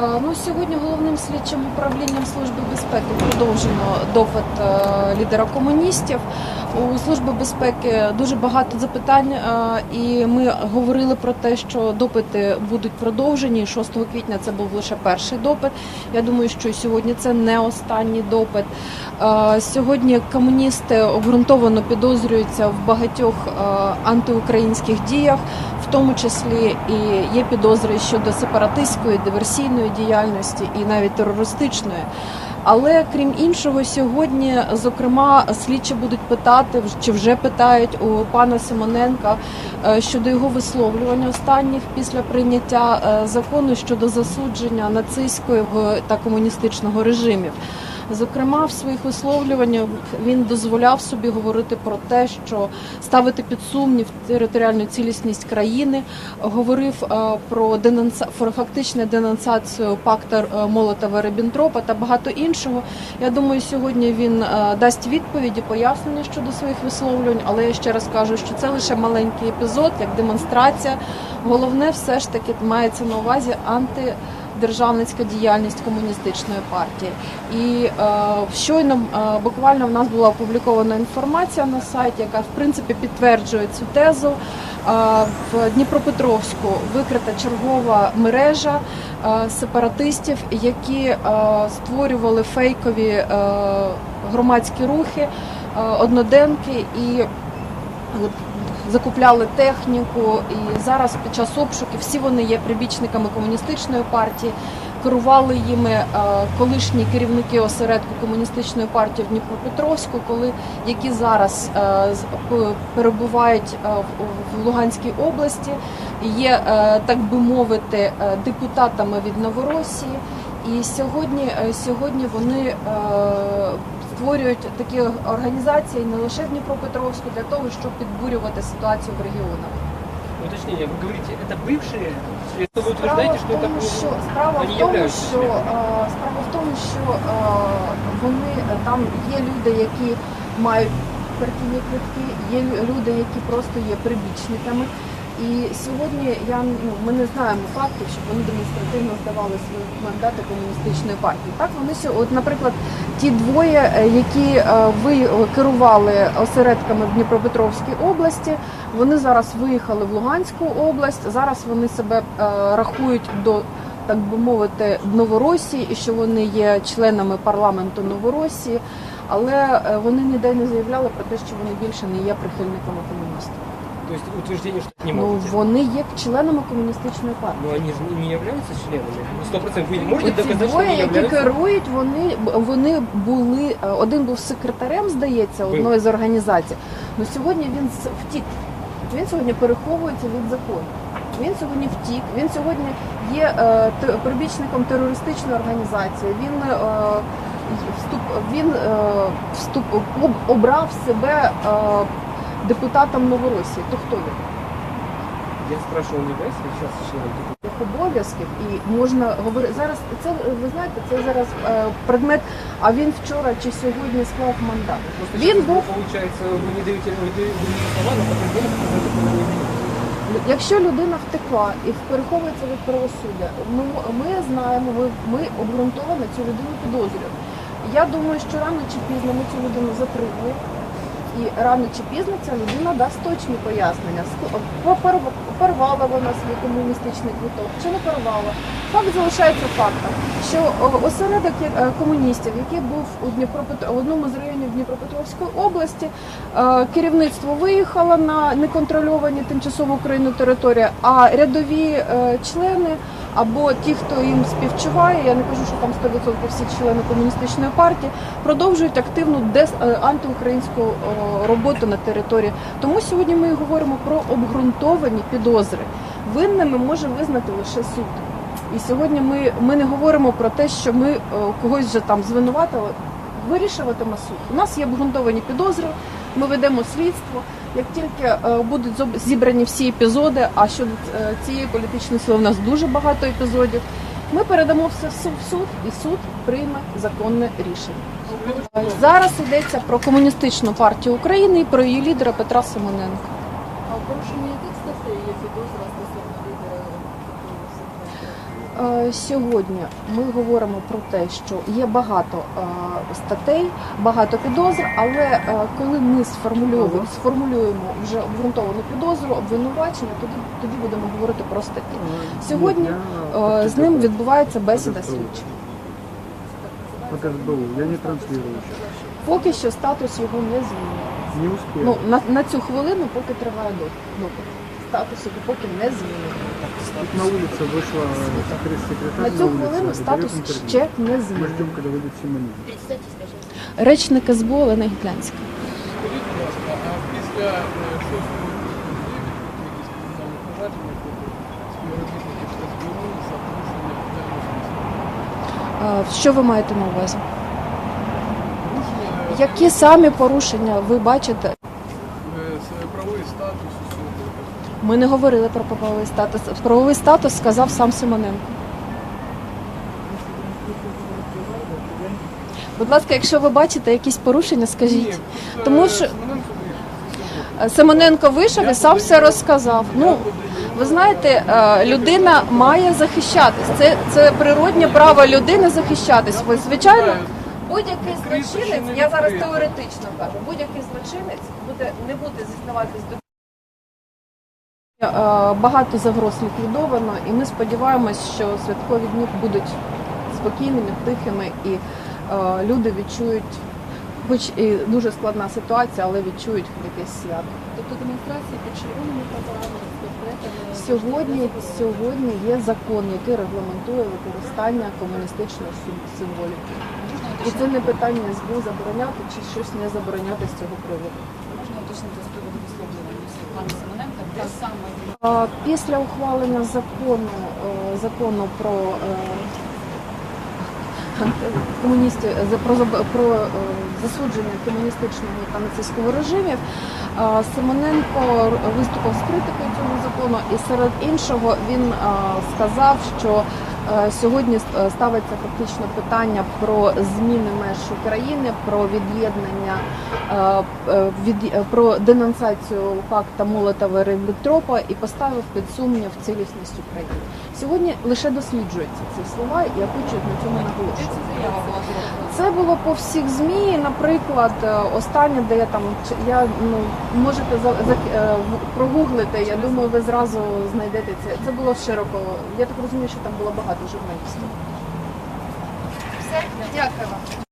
Ну, сьогодні головним слідчим управлінням Служби безпеки продовжено допит е, лідера комуністів. У Служби безпеки дуже багато запитань, е, і ми говорили про те, що допити будуть продовжені. 6 квітня це був лише перший допит. Я думаю, що сьогодні це не останній допит. Сьогодні комуністи обґрунтовано підозрюються в багатьох антиукраїнських діях, тому числі і є підозри щодо сепаратистської, диверсійної діяльності і навіть терористичної. Але крім іншого, сьогодні, зокрема, слідчі будуть питати чи вже питають у пана Симоненка е, щодо його висловлювання останніх після прийняття е, закону щодо засудження нацистської та комуністичного режимів. Зокрема, в своїх висловлюваннях він дозволяв собі говорити про те, що ставити під сумнів територіальну цілісність країни, говорив е, про денонса... про фактичну денонсацію пакта е, Молотова Риббентропа та багато іншого. Я думаю, сьогодні він е, дасть відповіді, пояснення щодо своїх висловлювань, але я ще раз кажу, що це лише маленький епізод, як демонстрація. Головне, все ж таки мається на увазі анти державницька діяльність комуністичної партії. І е, щойно е, буквально в нас була опублікована інформація на сайті, яка в принципі підтверджує цю тезу. Е, в Дніпропетровську викрита чергова мережа сепаратистів, які створювали фейкові громадські рухи, одноденки і закупляли техніку, і зараз під час обшуків всі вони є прибічниками комуністичної партії. Керували їми е, колишні керівники осередку комуністичної партії в Дніпропетровську, коли які зараз е, перебувають е, в- Луганській області, є так би мовити депутатами від Новоросії. І сьогодні, сьогодні вони створюють такі організації не лише в Дніпропетровську для того, щоб підбурювати ситуацію в регіонах. Уточнение, вы говорите, это бывшие, и что вы Справа утверждаете, в что это тому, що справа вони в тому, являються що е, справа в тому, що е, вони е, там є люди, які мають партійні квитки, є лю- люди, які просто є прибічниками. і сьогодні я ну ми не знаємо фактів, щоб вони демонстративно здавали свої мандати комуністичної партії. Так вони от, наприклад, ті двоє, е, які е, ви е, керували осередками в Дніпропетровській області, вони зараз виїхали в Луганську область. Зараз вони себе рахують до так би мовити Новоросії, і що вони є членами парламенту Новоросії, але вони ніде не заявляли про те, що вони більше не є прихильниками комуністів. То есть утверждение, что не Ну вони є членами комуністичної партії. Но они же не- являются членами. Сто процентов. Вы можете Оці доказать, что двоє, які керують, вони вони були е, один був секретарем, здається, одної з організацій. Ну сьогодні він с- втік. Він сьогодні переховується від закону. Він сьогодні втік. Він сьогодні є е, те- прибічником терористичної організації. Він е, вступ він е, вступ об- обрав себе е, депутатом Новоросії. То хто він? Я спрашивал, он является ли сейчас членом депутата? Їх обов'язків і можна говорити зараз. Це ви знаєте, це зараз е, предмет. А він вчора чи сьогодні склав мандат. Просто Він сейчас, був Получается, вы не даете, вы даете вы не слова, но подтверждение, что это было не вы. Якщо людина втекла і переховується від правосуддя, ми, ми знаємо, ми, ми обґрунтовано цю людину підозрюємо. Я думаю, що рано чи пізно ми цю людину затримуємо, і рано чи пізно ця людина дасть точні пояснення. Порвала вона свій комуністичний квиток чи не порвала. Факт залишається фактом, що осередок е, комуністів, який був у Дніпропетр... в одному з районів Дніпропетровської області, Е, Керівництво виїхало на неконтрольовані тимчасово Україну території, а рядові е, члени або ті, хто їм співчуває, я не кажу, що там 100% всі члени комуністичної партії, продовжують активну дес е, антиукраїнську е, роботу на території. Тому сьогодні ми говоримо про обґрунтовані підозри. Винними може визнати лише суд. І сьогодні ми, ми не говоримо про те, що ми е, когось вже там звинуватили. Вирішуватиме суд. У нас є обґрунтовані підозри. Ми ведемо слідство. Як тільки е, будуть зібрані всі епізоди, а щодо е, цієї політичної сили у нас дуже багато епізодів, ми передамо все в суд, і суд прийме законне рішення. Зараз йдеться про комуністичну партію України і про її лідера Петра Симоненка. А в яких статей є підозра Сьогодні ми говоримо про те, що є багато е, статей, багато підозр, але е, коли ми сформулюємо, сформулюємо вже обґрунтовану підозру, обвинувачення, тоді тоді будемо говорити про статті. Сьогодні Е, З ним відбувається бесіда СБУ. Я не сейчас. Поки що статус його не змінює. Ну на, на цю хвилину, поки триває допит Статус його поки не змінює. Тут на улице вышла пресс-секретарь На цю улице, хвилину дает статус интервью. ще не Мы змінює. ждем, когда выйдет Симонин. Речник СБУ Олена Гітлянська. Скажіть, будь ласка, а після е, шостого якісь кримінальні провадження проти співробітників СБУ за порушення питання Е, Що ви маєте на увазі? порушення Які самі порушення ви бачите? Ми не говорили про правовий статус. Правовий статус сказав сам Симоненко. Будь ласка, якщо ви бачите якісь порушення, скажіть. Тому е, що- Симоненко вийшов. І сам все розказав. Ну ви знаєте, е, людина має захищатись. Це, це природнє право людини захищатись. Ви звичайно. Будь-який злочинець, я зараз теоретично кажу, будь-який злочинець буде не буде зізнаватись до багато загроз ліквідовано, і ми сподіваємось, що святкові дні будуть спокійними, тихими, і е, люди відчують, хоч і дуже складна ситуація, але відчують якесь свято. Тобто демонстрації під червоними прапорами, з. Сьогодні, сьогодні є закон, який регламентує використання комуністичної символіки. І це не питання СБУ забороняти чи щось не забороняти з цього приводу. Уточнити з приводу висловлювання пана Семененка, де саме Після ухвалення закону е, закону про е, комуністів про, про е, засудження комуністичного та нацистського режимів. Симоненко виступив з критикою цього закону, і серед іншого він сказав, що сьогодні е, ставиться фактично питання про зміни меж України, про від'єднання е, е, від е, про денонсацію пакта Молотова Ріббентропа і поставив під сумнів цілісність України. Сьогодні лише досліджуються ці слова, і я хочу на цьому наголошувати. Це було по всіх змі. Наприклад, е, останнє, де я там я ну можете за, за е, прогуглити. Я думаю, ви зразу знайдете це. Це було широко. Я так розумію, що там було багато журналістів. Все, дякую вам.